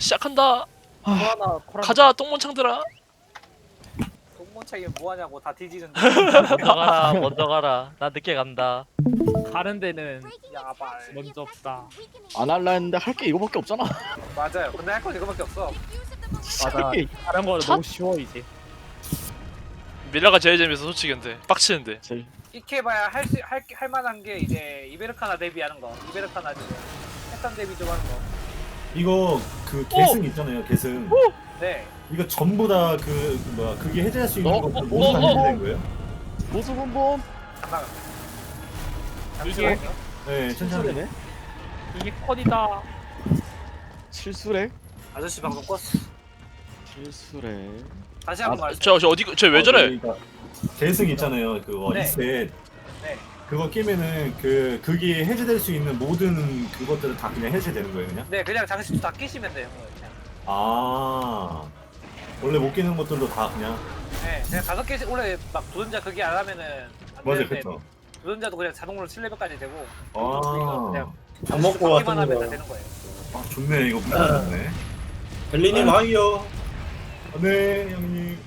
시작한다. 코로나 코로나 가자 똥문창들아. 동문차이 뭐하냐고 다 뒤지는데. 먼저 가라 먼저 가라. 나 늦게 간다. 가는 데는 야발 먼저 없다. 안 할라 했는데 할 게 이거밖에 없잖아. 맞아요. 근데 할 건 이거밖에 없어. 맞아. 게 다른 거는 차- 너무 쉬워 이제. 밀라가 제일 재밌어 솔직히 근데. 빡치는데. 제일. 익혀봐야 할할 할 만한 게 이제 이베르카나 데뷔하는 거. 이베르카나 지금 패턴 데뷔 좀 하는 이거 그 계승 있잖아요 계승 거네 이거 전부 다 그 뭐야 그게 해제할 수 있는 어, 것들 어, 모두 다 어, 어. 해제된 거예요? 보수 본본 잠깐 이게- 잠시만요 네 천천히. 이게 컷이다. 실수래. 아저씨 방송 껐어 실수래. 다시 한번 아, 말씀 저 저 어디 쟤왜 저래? 그러니까 계승 있잖아요 그거 네. 네 그거 끼면은 그 그게 해제될 수 있는 모든 그것들은 다 그냥 해제되는 거예요 그냥? 네, 그냥 장식도 다 끼시면 돼요 그냥. 아. 원래 못 끼는 것들도 다 그냥? 네 그냥 다섯 개씩 원래 막 도전자 그게 안 하면은 안 맞아 되는데 그쵸. 도전자도 그냥 자동으로 7레벨까지 되고 아, 그냥 밥 먹고 받기만 하면 다. 되는 거예요. 아 좋네 이거 무슨 좋네. 벨리님 하이요. 아, 네 형님.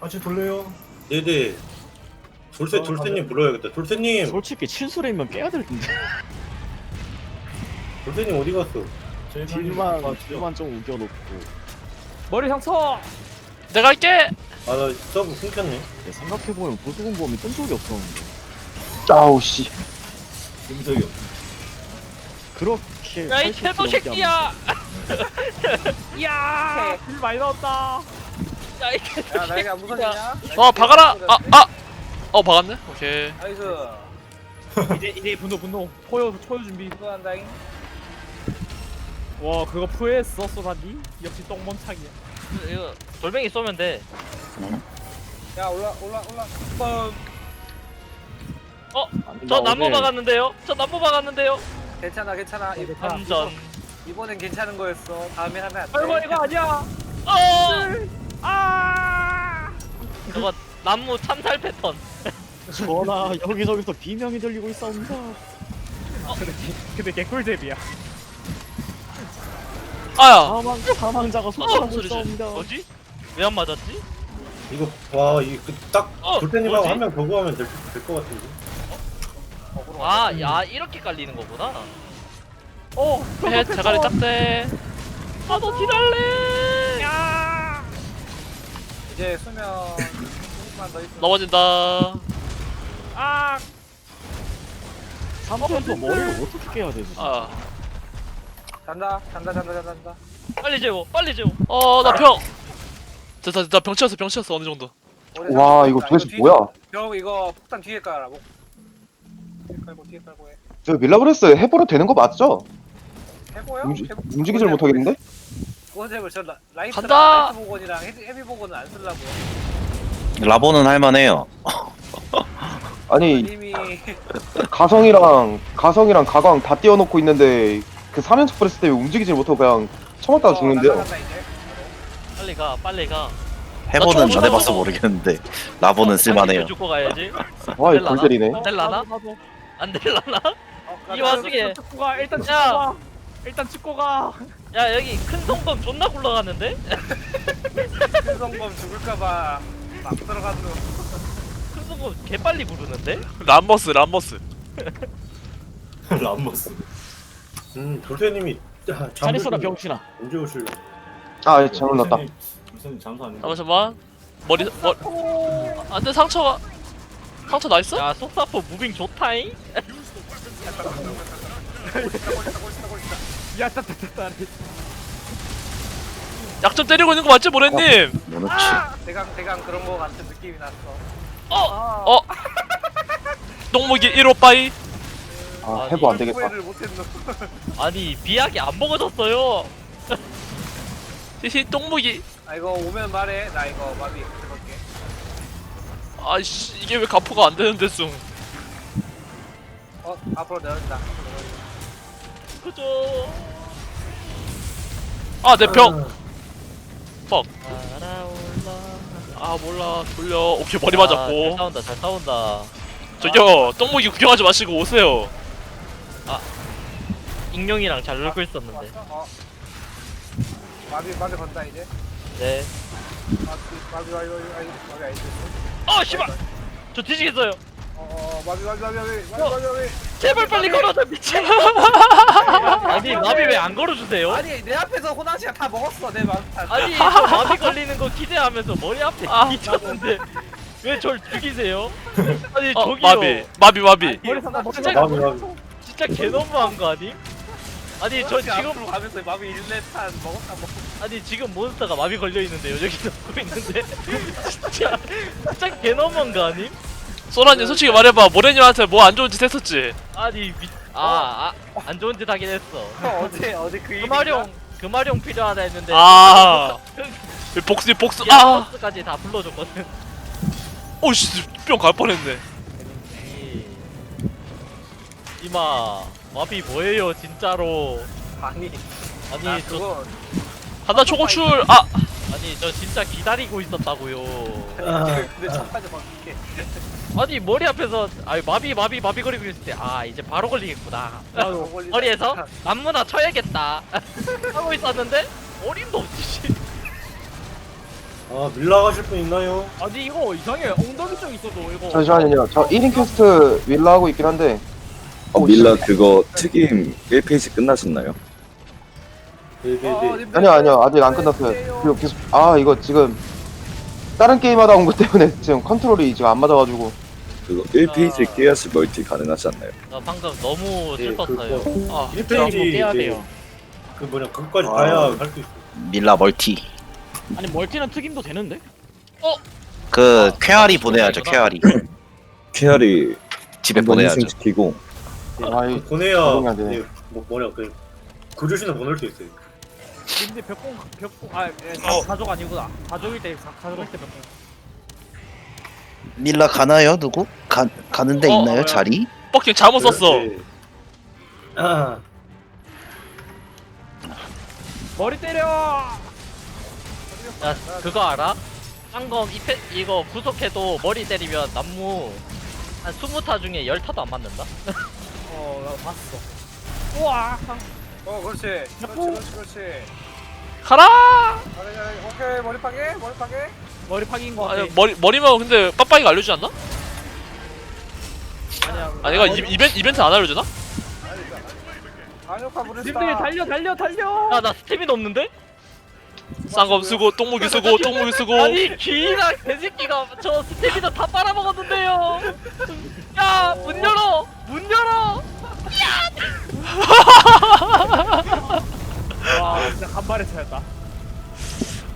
아저 돌려요? 네네. 돌쇠 어, 돌쇠님 불러야겠다. 돌쇠님, 솔직히 칠수래면 깨야 될 텐데. 돌쇠님 어디 갔어? 딜만 아, 딜만 좀 우겨놓고. 머리 상처. 내가 할게. 아나 서브 끊겼네. 생각해 보면 보수 공범이 뜬 적이 없었는데. 아우 씨. 없어 그렇게. 야이 80kg 캐도 새끼야 이야, bil 많이 넣었다. 야이 야안 무서지냐? 어 박아라. 아 아. 어 박았네. 오케이. 나이스 이제 이제 분노 분노. 초요 초요 준비. 수고한다잉 와 그거 푸에했어 쏘다니. 역시 똥몬차기야. 이거 돌멩이 쏘면 돼 야 올라 올라 올라 뻔저 나무 박았는데요 저 나무 박았는데요 괜찮아 괜찮아 이- 안전 이번엔 괜찮은 거였어 다음에 하면 안돼 아이고 이거 아니야. 어 아. 저거 나무 참살 패턴 전하 여기저기서 비명이 들리고 있사옵니다. 근데 근데 개꿀잼이야. 아야. 사망 사망자가 어 소리하고 소리 지 있사옵니다. 뭐지 왜 안 맞았지 이거 와이딱 어, 돌쇠님하고 뭐지? 한명 더 구하면 될 것 같은데. 아 야 이렇게 깔리는 거구나 어. 해 대가리 짝대. 나도 딜할래 야. 이제 수면 조금만 더 있으면 넘어진다. 아. 삼촌도 머리를 어떻게 깨야 되지? 아. 잔다 잔다 잔다 잔다 잔다 빨리 재워 빨리 재워 어 나 병. 됐다 됐다 병 치웠어 병 치웠어 어느 정도. 오래 와. 이거 도대체 뒤- 뭐야? 형 이거 폭탄 뒤에 깔아 뭐. 뒤에 깔고 뒤에 깔고 해 저 밀라브레스 해버려 되는 거 맞죠? 해보요? 움직- 해보- 움직이질 못하겠는데? 그거제을 저 라- 라이트 간다! 라이트 보건이랑 헤비, 헤비 보건은 안 쓰려고요 라보는 할만해요. 아니 가성이랑 가성이랑 가광 다 띄워놓고 있는데 그 사면적 프레스 때문에 움직이질 못하고 그냥 처맞다가 어, 죽는데요. 빨리 가 빨리 가 해보는 나안 해봐서 모르겠는데 라보는 쓸만해요. 죽고 가야지 와이 골 때리네. 어, 될라나? 나도, 나도. 안 될라나 어, 이 와중에 일단 찍고 가. 일단 야. 가. 일단 찍고 가. 야 여기 큰 성범 존나 굴러가는데 큰 성범 죽을까봐 막 들어가는 거큰 성범 개 빨리 부르는데 람버스 람버스. 람버스 음 아, 잘 있어라 병신아. 언제 오실래? 아 잘못 났다. 무슨 잠수 안 해. 잠깐만. 머리 머리. 안돼 상처가. 상처 나 있어? 야 속사포 무빙 좋다잉 야, 따따따따. 약좀 때리고 있는 거 맞지 모래님? 뭐놓지? 대강 대강 그런 거 같은 느낌이 났어 어 어. 똥무기 1호 빠이. 아 해보 안 되겠다. 후회를 못했노 아니 비약이 안 먹어졌어요 히히 똥무기. 아 이거 오면 말해 나 이거 마비 해볼게 아씨 이게 왜 가포가 안 되는데 숭. 어 앞으로 내린다 그죠 아내 병. 퍽. 아 몰라 돌려. 오케이 머리 아, 잘 맞았고. 싸운다 잘 싸운다 저기요 똥무기 구경하지 마시고 오세요. 익룡이랑 잘 놀고 있었는데? 어 마비 마비 건다 이제. 네. 마비 마비 마비 마비 마비 마비 아이디. 어 씨발. 저 뒤지겠어요. 어 마비 마비 마비 마비 마비 마비 마비. 제발 빨리 걸어줘 미친. 아니 마비 왜 안 걸어주세요? 아니 내 앞에서 호당씨가 다 먹었어 내 마비. 다. 아니 저 마비 걸리는 거 기대하면서 머리 앞에 미쳤는데 왜 절 죽이세요? 아니 어 저기요. 마비 마비 마비 머리 상다 머리 진짜 마비 마비 진짜 개너무한 거 아니? 아니 저 지금 가면서 마비 1레탄 먹었다 먹. 아니 지금 몬스터가 마비 걸려 있는데요 여기 듣고 있는데 진짜 진짜 개너무한 거 아니? 소라님 솔직히 말해봐 모래님한테 뭐 안 좋은 짓 했었지 아니 아 안 좋은 짓 하긴 했어. 어제 어제 그 금화룡 금화룡 필요하다 했는데. 아. 복수 복수. 아. 버스까지 다 불러줬거든. 오씨 뿅갈 뻔했네. 이- 이마 마비 뭐예요 진짜로? 아니 아니 아저 그거 하나 초고출. 아 아니 저 진짜 기다리고 있었다고요. 아, 근데 첫까지 막 이렇게. 아니 머리 앞에서 아니 마비 마비 마비 거리고 있을 때 아 이제 바로 걸리겠구나. 걸리다. 머리에서 남무나 쳐야겠다 하고 있었는데 어림도 없지. 씨. 아 밀라 가실 분 있나요? 아니 이거 이상해 엉덩이 쪽 있어도 이거 잠시만요. 저 1인 퀘스트 밀라 하고 있긴 한데. 어, 밀라 그거 특임 1페이지 끝나셨나요? 네네네 어, 님 아니요 아니요 아직 안 끝났어요. 그리고 계속 아 이거 지금 다른 게임 하다 온 것 때문에 지금 컨트롤이 지금 안 맞아가지고. 그거 1페이지 깨야지 멀티 가능하지 않나요? 나 방금 너무 네, 슬펐어요. 그거 아, 1페이지 깨야 돼요. 그 뭐냐 그거까지 아. 봐야 할 수 있어 밀라 멀티 아니 멀티는 특임도 되는데? 그 쾌아리 보내야죠 쾌아리 케알이 집에 한번 보내야죠 희생시키고 아이 보내야 적응이 안 되네. 이제 뭐 뭐냐 그 그주시는 보낼 수 있어요 근데 벽공 벽공 아 예, 가- 가족 아니구나 가족일 때 가- 가족일 때 벽공 밀라 가나요 누구? 가, 가는데 어, 있나요 뭐야. 자리? 뻑킹 잘못 썼어 네. 아 머리 때려 야 그거 알아? 쌍검 이패 이거 구속해도 머리 때리면 남무 한 20타 중에 10타도 안 맞는다? 어나 봤어 우와 어 그렇지. 그렇지 그렇지 그렇지. 가라. 오케이 머리 파게 머리 파게. 머리 파긴 거 같아 아니, 머리 머리만 근데 빡빡이가 알려주지 않나? 아니야 아 내가 이, 이벤, 이벤트 안 알려주나? 부르스타. 님들 달려 달려 달려 야 나 스태미나 없는데? 쌍검 쓰고 똥무기 쓰고 똥무기 쓰고 아니 귀랑 개새끼가 저 스태미나 다 빨아먹었는데요 야 문 열어 문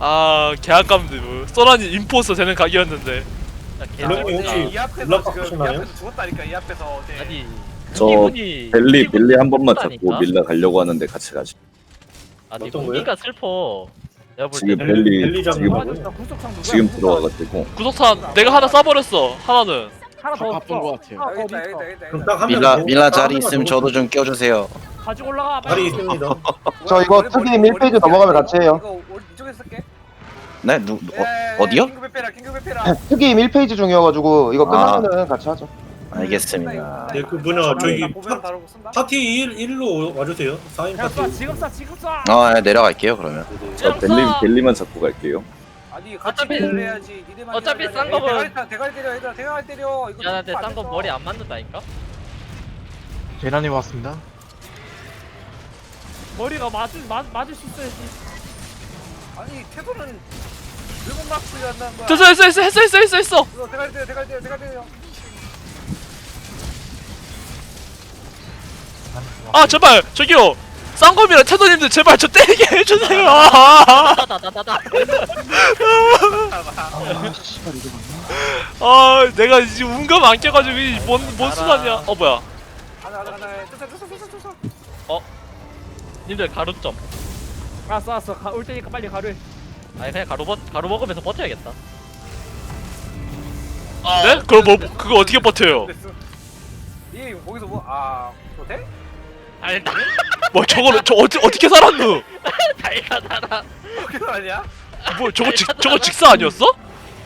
아 개아깝네 뭐 소란이 인포스터 되는 각이었는데 야, 그러면 개새끼. 혹시 이 앞에서 블락 지금 이 바꾸시나요? 앞에서 죽었다니까 이 앞에서 어제. 아니 저 무기분이 벨리 한 번만? 잡고 밀라 가려고 하는데 같이 가지 아니 어떤 무기가 슬퍼 내가 지금 벨리- 벨리 벨리 잡는 지금 거. 아 누구야 지금. 들어와가지고 구석탄 내가 하나 쏴버렸어 하나는 하나 더 바쁜 없어. 것 같아요. 하나 더 여기 있다 여기 있다 여기 있다. 그럼 딱한명 밀라 더- 밀라 딱 자리 있으면 더 저도 좀 껴주세요 가지고 올라가 자리 빨리 있습니다 저 이거 머리, 1페이지 머리, 넘어가면 같이 해요. 이거 우리 이쪽에 쓸게. 네? 누, 누- 어, 예, 어디요? 빼라 빼라. 특임 1페이지 중이어가지고 이거 아. 끝나면은 같이 하죠. 알겠습니다 네, 그 뭐냐, 저기 쓴다. 파티 1, 1로 와주세요 사인 그냥 파티 쏴 지금 쏴 지금 쏴 아 네, 내려갈게요 그러면. 저 벨리 벨리만 잡고 갈게요 아니 같이 어차피- 딜을 해야지. 니네만 어차피 딜을 싼 해야지. 거면- 대가리 타- 대가리 때려 얘들아 대가리 때려. 이거 야 나한테 안 쌍검 됐어. 머리 안 맞는다니까? 제나님 왔습니다. 머리가 맞을 맞, 맞을 수 있어야지 아니 태도는 일본 막스를 한다는 거야. 됐어 했어 했어 했어 했어 했어 했어. 이거 대가리 때려 대가리 때려 대가리 때려. 아 제발 저기요. 쌍검이랑 태도님들 제발 저 때리게 해주세요. 아, 나나나나 아 내가 지금 운감 안 껴가지고 이뭔뭔 수단이야. 어 뭐야. 쫓아 쫓아 쫓아 쫓아. 님들 가루점. 알았어 알았어. 가, 올 테니까 빨리 가루해 아니 그냥 가루 버, 가루 먹으면서 버텨야겠다 네? 그럼 뭐 그거 어떻게 버텨요 됐어. 이 거기서 뭐아 뭐 돼? 아니 나 뭐 저거를 저 어떻게 어떻게 살았누 다이가 살아 그거 아니야? 뭐 저거 직 저거 직사 아니었어?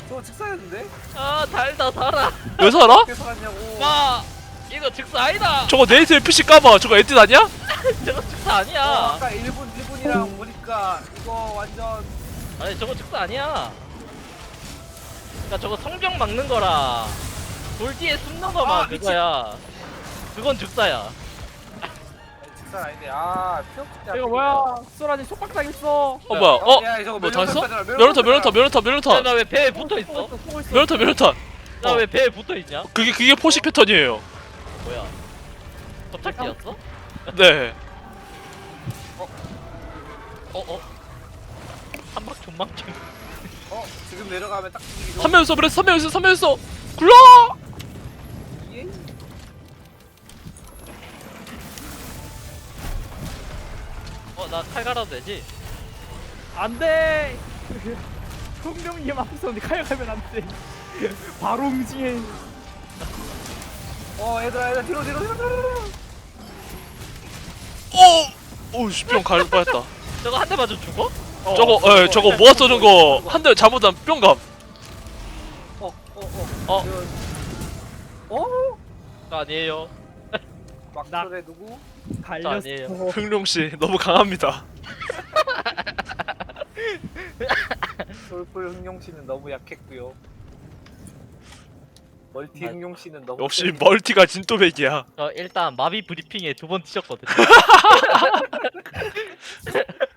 저거 직사였는데? 아 달다 달아 왜 살아? 어떻게 살았냐고. 마 이거 즉사 아니다 저거 네이트 PC 까봐 저거 에딧 아니야? 저거 즉사 어, 아니야 아까 일본 일본이랑 보니까 이거 완전 아니 저거 즉사 아니야 그니까 저거 성병 막는 거라 돌 뒤에 숨는 거만 아, 미친. 그거야 그건 즉사야 직선 아닌데 아 피어 이거 뭐야 수라지 속박당 있어 어 뭐야 어? 뭐 당했어? 면허타 면허타 면허타 면허타 나왜 배에 붙어있어? 있어 면허타 면허타 나왜 배에 붙어있냐? 그게 그게 포식 패턴이에요 뭐야 접착기였어? 네 어? 어? 존망증 어 지금 내려가면 딱 이기죠 한 명이서 그랬어 한 명이서 한 명이서 굴러! 예? 어나 칼 갈아도 되지? 안돼! 흥룡님 앞에서 칼 가면 안돼. 바로 응징해 어 얘들아 얘들아 뒤로 뒤로 뒤로 뒤로 오! 오우 씨뿅 갈 뻔했다. 저거 한 대 맞으면 죽어? 저거 에 저거 모아 쏘는 거 한 대 잘못하면 뿅감. 어어어. 어. 어? 저 아니에요. 막설에 누구? 저 아니에요. 흥룡씨 너무 강합니다. 솔플 흥룡 씨는 너무 약했고요. 멀티 아, 흥룡 씨는 너무 역시 센- 멀티가 진또백이야. 저 일단 마비 브리핑에 두 번 뛰셨거든요